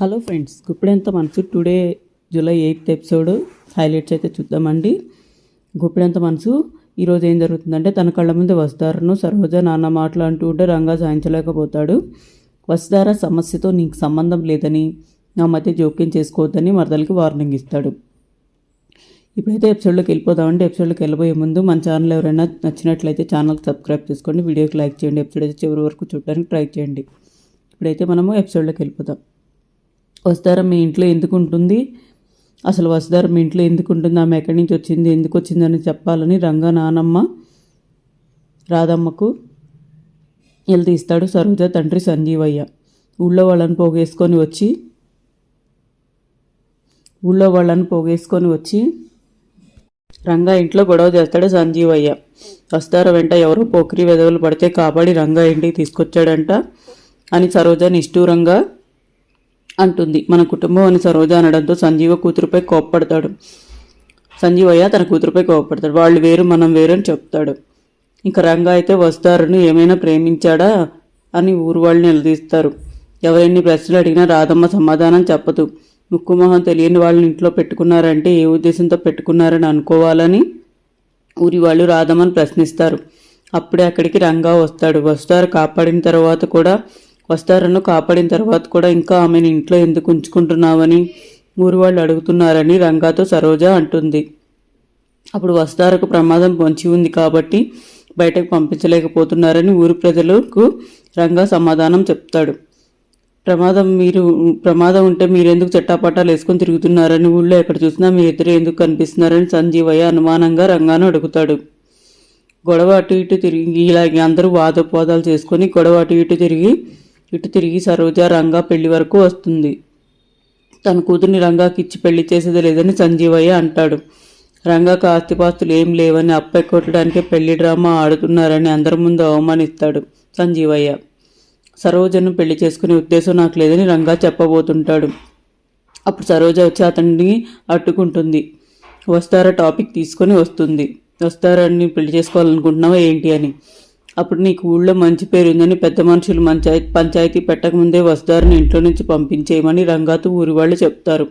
Hello friends గుప్పిడంత మనసు today July eighth episode highlights అయితే చూద్దామండి. గుప్పిడంత మనసు ఈరోజు ఏం జరుగుతుందంటే తన కళ్ళ ముందు వస్తారను సరోజ నాన్న మాట్లాడుతూ అంటూ ఉంటే రంగా సాధించలేకపోతాడు. వస్తార సమస్యతో నీకు సంబంధం లేదని నా మధ్య జోక్యం చేసుకోవద్దని మరదలకి వార్నింగ్ ఇస్తాడు. ఇప్పుడైతే ఎపిసోడ్లోకి వెళ్ళిపోదామండి. ఎపిసోడ్లోకి వెళ్ళబోయే ముందు మన ఛానల్ ఎవరైనా నచ్చినట్లయితే ఛానల్ సబ్స్క్రైబ్ చేసుకోండి వీడియోకి లైక్ చేయండి. ఎపిసోడ్ అయితే చివరి వరకు చూడడానికి ట్రై చేయండి. ఇప్పుడైతే మనము ఎపిసోడ్లోకి వెళ్ళిపోదాం. వస్తారా మీ ఇంట్లో ఎందుకు ఉంటుంది అసలు వస్తారా మీ ఇంట్లో ఎందుకు ఉంటుంది ఆమె ఎక్కడి నుంచి వచ్చింది? ఎందుకు వచ్చిందని చెప్పాలని రంగా నానమ్మ రాధమ్మకు తీస్తాడు సరోజ తండ్రి సంజీవయ్య. ఊళ్ళో వాళ్ళని పోగేసుకొని వచ్చి ఊళ్ళో వాళ్ళని పోగేసుకొని వచ్చి రంగా ఇంట్లో గొడవ చేస్తాడు సంజీవయ్య. వస్తార వెంట ఎవరో పోకిరి వెదవులు పడితే కాపాడి రంగా ఇంటికి తీసుకొచ్చాడంట అని సరోజ నిష్ఠూరంగా అంటుంది. మన కుటుంబం అని సరోజ అనడంతో సంజీవ కూతురుపై కోప్పడతాడు. సంజీవయ్య తన కూతురుపై కోప్పడతాడు వాళ్ళు వేరు మనం వేరు అని చెప్తాడు. ఇంకా రంగా అయితే వస్తారని ఏమైనా ప్రేమించాడా అని ఊరు వాళ్ళు నిలదీస్తారు. ఎవరెన్ని ప్రశ్నలు అడిగినా రాధమ్మ సమాధానం చెప్పదు. ముక్కుమొహం తెలియని వాళ్ళని ఇంట్లో పెట్టుకున్నారంటే ఏ ఉద్దేశంతో పెట్టుకున్నారని అనుకోవాలని ఊరి వాళ్ళు రాధమ్మని ప్రశ్నిస్తారు. అప్పుడే అక్కడికి రంగా వస్తాడు. వస్తారు. కాపాడిన తర్వాత కూడా వస్తారను కాపాడిన తర్వాత కూడా ఇంకా ఆమెను ఇంట్లో ఎందుకు ఉంచుకుంటున్నావని ఊరు వాళ్ళు అడుగుతున్నారని రంగాతో సరోజ అంటుంది. అప్పుడు వస్తారకు ప్రమాదం పొంచి ఉంది కాబట్టి బయటకు పంపించలేకపోతున్నారని ఊరు ప్రజలకు రంగా సమాధానం చెప్తాడు. ప్రమాదం మీరు ప్రమాదం ఉంటే మీరెందుకు చట్టాపట్టాలు వేసుకొని తిరుగుతున్నారని ఊళ్ళో ఎక్కడ చూసినా మీ ఇద్దరు ఎందుకు కనిపిస్తున్నారని సంజీవయ్య అనుమానంగా రంగాను అడుగుతాడు. గొడవ అటు ఇటు తిరిగి ఇలాగే అందరూ వాదోపాదాలు చేసుకొని గొడవ అటు ఇటు తిరిగి ఇటు తిరిగి సరోజ రంగా పెళ్ళి వరకు వస్తుంది. తన కూతుర్ని రంగాకి ఇచ్చి పెళ్ళి చేసేది లేదని సంజీవయ్య అంటాడు. రంగాకు ఆస్తిపాస్తులు ఏం లేవని అప్పయ్య కొట్టడానికే పెళ్ళి డ్రామా ఆడుతున్నారని అందరి ముందు అవమానిస్తాడు సంజీవయ్య. సరోజను పెళ్ళి చేసుకునే ఉద్దేశం నాకు లేదని రంగా చెప్పబోతుంటాడు. అప్పుడు సరోజ వచ్చి అతన్ని అట్టుకుంటుంది వస్తారా టాపిక్ తీసుకొని వస్తుంది. వస్తారని పెళ్ళి చేసుకోవాలనుకుంటున్నావా ఏంటి అని. అప్పుడు నీకు ఊళ్ళో మంచి పేరు ఉందని పెద్ద మనుషులు పంచాయతీ పంచాయతీ పెట్టకముందే వస్తారని ఇంట్లో నుంచి పంపించేయమని రంగాతో ఊరి వాళ్ళు చెప్తారు.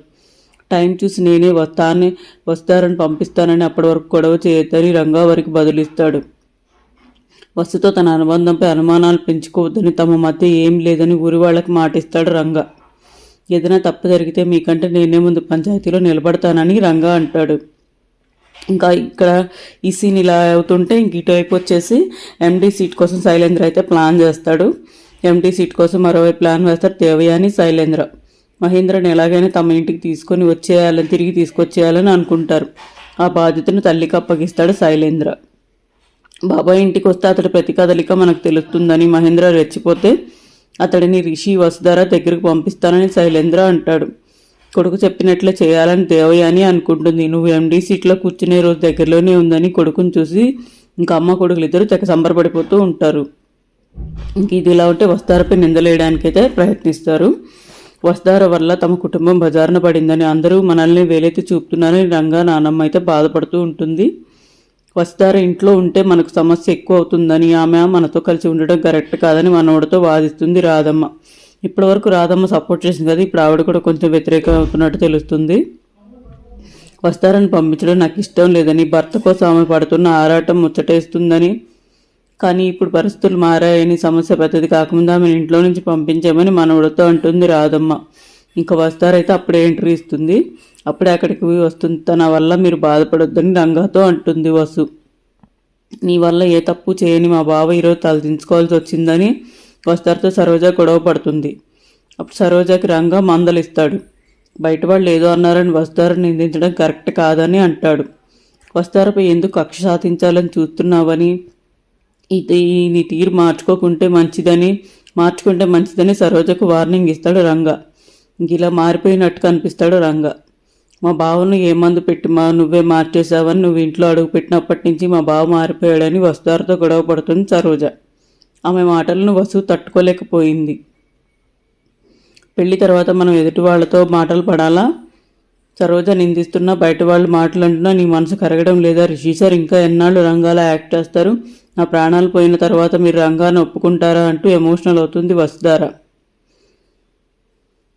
టైం చూసి నేనే వస్తానే వస్తారని పంపిస్తానని అప్పటి వరకు గొడవ చేయొద్దని రంగా వారికి బదులిస్తాడు. వస్తుతో తన అనుబంధంపై అనుమానాలు పెంచుకోవద్దని తమ మధ్య ఏం లేదని ఊరి వాళ్ళకి మాటిస్తాడు రంగా. ఏదైనా తప్పు జరిగితే మీకంటే నేనే ముందు పంచాయతీలో నిలబడతానని రంగా అంటాడు. ఇంకా ఇక్కడ ఈ సీన్ ఇలా అవుతుంటే ఇంక ఇటువైపు వచ్చేసి ఎండీ సీట్ కోసం శైలేంద్ర అయితే ప్లాన్ చేస్తాడు. ఎండీ సీట్ కోసం మరోవైపు ప్లాన్ వేస్తాడు దేవయాని శైలేంద్ర. మహేంద్రని ఎలాగైనా తమ ఇంటికి తీసుకొని వచ్చేయాలని తిరిగి తీసుకొచ్చేయాలని అనుకుంటారు. ఆ బాధ్యతను తల్లికి అప్పగిస్తాడు శైలేంద్ర. బాబాయ్ ఇంటికి వస్తే అతడి ప్రతి కదలిక మనకు తెలుస్తుందని మహేంద్ర రెచ్చిపోతే అతడిని రిషి వసుధార దగ్గరకు పంపిస్తానని శైలేంద్ర అంటాడు. కొడుకు చెప్పినట్లే చేయాలని దేవయ్య అని అనుకుంటుంది. నువ్వు ఎండీ సీట్లో కూర్చునే రోజు దగ్గరలోనే ఉందని కొడుకుని చూసి ఇంకా అమ్మ కొడుకులు ఇద్దరు తెగ సంబరపడిపోతూ ఉంటారు. ఇంక ఇది ఇలా ఉంటే వస్తారపై నిందలేయడానికైతే ప్రయత్నిస్తారు. వస్తార వల్ల తమ కుటుంబం బజారున పడిందని అందరూ మనల్ని వేలైతే చూపుతున్నారని రంగా నానమ్మ అయితే బాధపడుతూ ఉంటుంది. వస్తార ఇంట్లో ఉంటే మనకు సమస్య ఎక్కువ అవుతుందని ఆమె మనతో కలిసి ఉండడం కరెక్ట్ కాదని మనోడితో వాదిస్తుంది రాధమ్మ. ఇప్పటివరకు రాధమ్మ సపోర్ట్ చేసింది కదా ఇప్పుడు ఆవిడ కూడా కొంచెం వ్యతిరేకం అవుతున్నట్టు తెలుస్తుంది. వస్తారని పంపించడం నాకు ఇష్టం లేదని భర్త కోసం ఆమె పడుతున్న ఆరాటం ముచ్చటేస్తుందని. కానీ ఇప్పుడు పరిస్థితులు మారాయని సమస్య పెద్దది కాకముందు ఆమెను ఇంట్లో నుంచి పంపించామని మనవడితో అంటుంది రాధమ్మ. ఇంకా వస్తారైతే అప్పుడే ఎంట్రీ ఇస్తుంది. అప్పుడే అక్కడికి వస్తుంది. తన వల్ల మీరు బాధపడొద్దని రంగాతో అంటుంది వసు. నీ వల్ల ఏ తప్పు చేయని మా బావ ఈరోజు తలదించుకోవాల్సి వచ్చిందని వస్తారతో సరోజ గొడవ పడుతుంది. అప్పుడు సరోజకి రంగా మందలిస్తాడు. బయట వాళ్ళు ఏదో అన్నారని వస్తారని నిందించడం కరెక్ట్ కాదని అంటాడు. వస్తారపై ఎందుకు కక్ష సాధించాలని చూస్తున్నావని? ఇది నీ తీరు మార్చుకోకుంటే మంచిదని మార్చుకుంటే మంచిదని సరోజకు వార్నింగ్ ఇస్తాడు రంగా. ఇలా మారిపోయినట్టు కనిపిస్తాడు రంగా. మా బావను ఏ మందు పెట్టి మా నువ్వే మార్చేసావని నువ్వు ఇంట్లో అడుగు పెట్టినప్పటి నుంచి మా బావ మారిపోయాడని వస్తారతో గొడవ పడుతుంది సరోజ. ఆమె మాటలను వసు తట్టుకోలేకపోయింది. పెళ్ళి తర్వాత మనం ఎదుటి వాళ్ళతో మాటలు పడాలా? సరోజ నిందిస్తున్నా బయట వాళ్ళు మాటలంటున్నా నీ మనసు కరగడం లేదా? రిషి సార్ ఇంకా ఎన్నాళ్ళు రంగాల యాక్ట్ చేస్తారు? నా ప్రాణాలు పోయిన తర్వాత మీరు రంగాన్ని ఒప్పుకుంటారా అంటూ ఎమోషనల్ అవుతుంది వసుధార.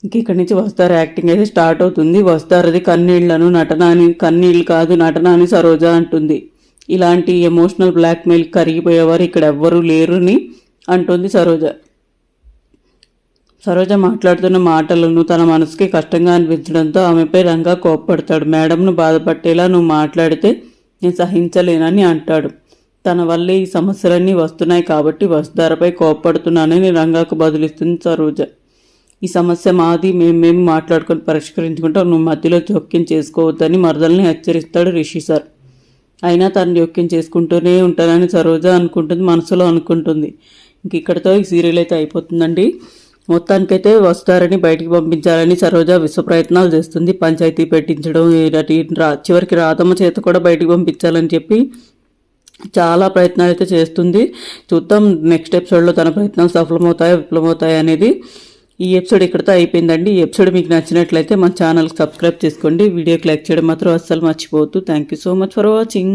ఇంక ఇక్కడి నుంచి వస్తారు యాక్టింగ్ అయితే స్టార్ట్ అవుతుంది. వస్తారది కన్నీళ్ళను నటన అని కన్నీళ్ళు కాదు నటన అని సరోజ అంటుంది. ఇలాంటి ఎమోషనల్ బ్లాక్మెయిల్ కరిగిపోయేవారు ఇక్కడ ఎవ్వరూ లేరుని అంటుంది సరోజ. సరోజ మాట్లాడుతున్న మాటలను తన మనసుకి కష్టంగా అనిపించడంతో ఆమెపై రంగా కోప్పడతాడు. మేడంను బాధపట్టేలా నువ్వు మాట్లాడితే నేను సహించలేనని అంటాడు. తన వల్లే ఈ సమస్యలన్నీ వస్తున్నాయి కాబట్టి వసుధారపై కోప్పడుతున్నానని రంగాకు బదులిస్తుంది సరోజ. ఈ సమస్య మాది మేము మేము మాట్లాడుకొని పరిష్కరించుకుంటాం. నువ్వు మధ్యలో జోక్యం చేసుకోవద్దని మరదల్ని హెచ్చరిస్తాడు రిషి సార్. అయినా తను జోక్యం చేసుకుంటూనే ఉంటానని సరోజ అనుకుంటుంది మనసులో అనుకుంటుంది. ఇంక ఇక్కడితో ఈ సీరియల్ అయితే అయిపోతుందండి. మొత్తానికైతే వస్తారని బయటికి పంపించాలని సరోజ విశ్వ ప్రయత్నాలు చేస్తుంది. పంచాయతీ పెట్టించడం ఇలాంటి రా చివరికి రాధమ్మ చేత కూడా బయటికి పంపించాలని చెప్పి చాలా ప్రయత్నాలు అయితే చేస్తుంది. చూద్దాం నెక్స్ట్ ఎపిసోడ్లో తన ప్రయత్నాలు సఫలమవుతాయా విఫలమవుతాయి అనేది ఈ ఎపిసోడ్ ఇక్కడితో అయిపోయిందండి. ఈ ఎపిసోడ్ మీకు నచ్చినట్లయితే మన ఛానల్కి సబ్స్క్రైబ్ చేసుకోండి. వీడియోకి లైక్ చేయడం మాత్రం అస్సలు మర్చిపోవద్దు. Thank you so much for watching